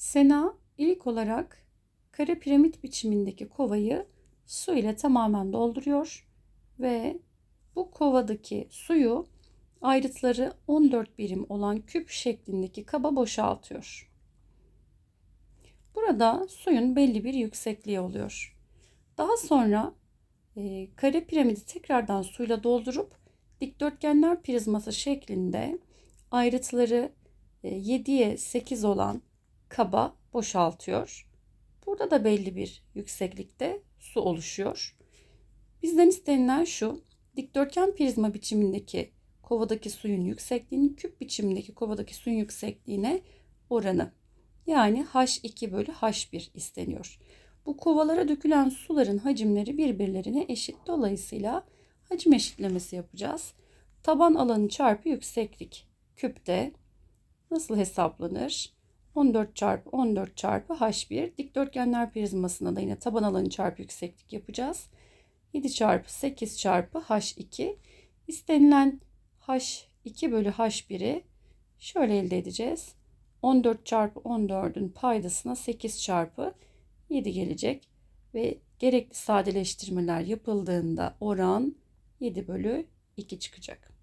Sena ilk olarak kare piramit biçimindeki kovayı su ile tamamen dolduruyor ve bu kovadaki suyu ayrıtları 14 birim olan küp şeklindeki kaba boşaltıyor. Burada suyun belli bir yüksekliği oluyor. Daha sonra e, kare piramidi tekrardan suyla doldurup dikdörtgenler prizması şeklinde ayrıtları e, 7'ye 8 olan kaba boşaltıyor. Burada da belli bir yükseklikte su oluşuyor. Bizden istenilen şu. Dikdörtgen prizma biçimindeki kovadaki suyun yüksekliğinin küp biçimindeki kovadaki suyun yüksekliğine oranı. Yani H2 bölü H1 isteniyor. Bu kovalara dökülen suların hacimleri birbirlerine eşit. Dolayısıyla hacim eşitlemesi yapacağız. Taban alanı çarpı yükseklik küpte nasıl hesaplanır? 14 çarpı 14 çarpı H1. Dikdörtgenler prizmasında da yine taban alanı çarpı yükseklik yapacağız. 7 çarpı 8 çarpı H2. İstenilen H2 bölü H1'i şöyle elde edeceğiz. 14 çarpı 14'ün paydasına 8 çarpı 7 gelecek. Ve gerekli sadeleştirmeler yapıldığında oran 7 bölü 2 çıkacak.